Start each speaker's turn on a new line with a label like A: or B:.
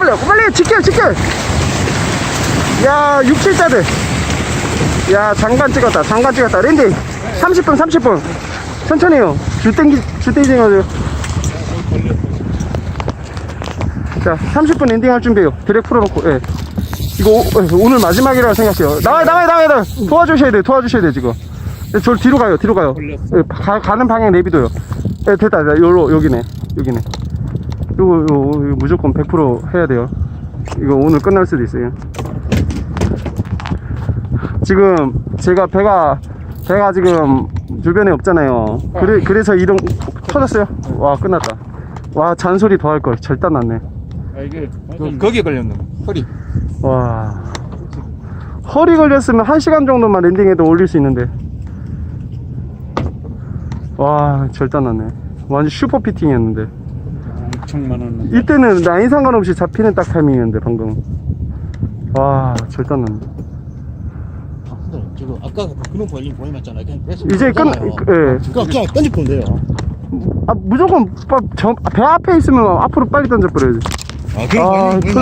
A: 빨리 빨리 지켜 지켜 야 6, 7자들. 야 장관 찍었다 장관 찍었다. 랜디 30분 30분. 천천히요. 줄 땡기 줄 마세요. 자 30분 랜딩 할 준비해요. 드랙 풀어놓고 예. 이거 오, 예, 오늘 마지막이라고 생각해요. 나와요 나와요 나와요 나와요. 도와주셔야 돼요 도와주셔야 돼요 지금. 예, 저 뒤로 가요 뒤로 가요. 예, 가, 가는 방향 내비둬요. 예 됐다 됐다. 요로 여기네 여기네 요거 요, 요 무조건 100% 해야 돼요. 이거 오늘 끝날 수도 있어요. 지금 제가 배가 배가 지금 주변에 없잖아요. 그래, 그래서 이동 터졌어요. 와 끝났다. 와 잔소리 더 할 걸. 절단 났네.
B: 아 이게 그, 거기에 걸렸는 거 허리.
A: 와. 허리 걸렸으면 1시간 정도만 랜딩해도 올릴 수 있는데. 와 절단 났네. 완전 슈퍼 피팅이었는데
B: 엄청 많았는데
A: 이때는 라인 상관없이 잡히는 딱 타이밍이었는데 방금 와 절단
C: 아, 근데 지금 아까 그런 걸림 보이መስ잖아요. 그냥 계속
A: 이제 끝
C: 그거잖아요.
A: 예.
C: 그냥 그냥 던지면 돼요.
A: 아, 무조건 빠- 저- 배 앞에 있으면 앞으로 빨리 던져버려야지
C: 아,
A: 아, 큰일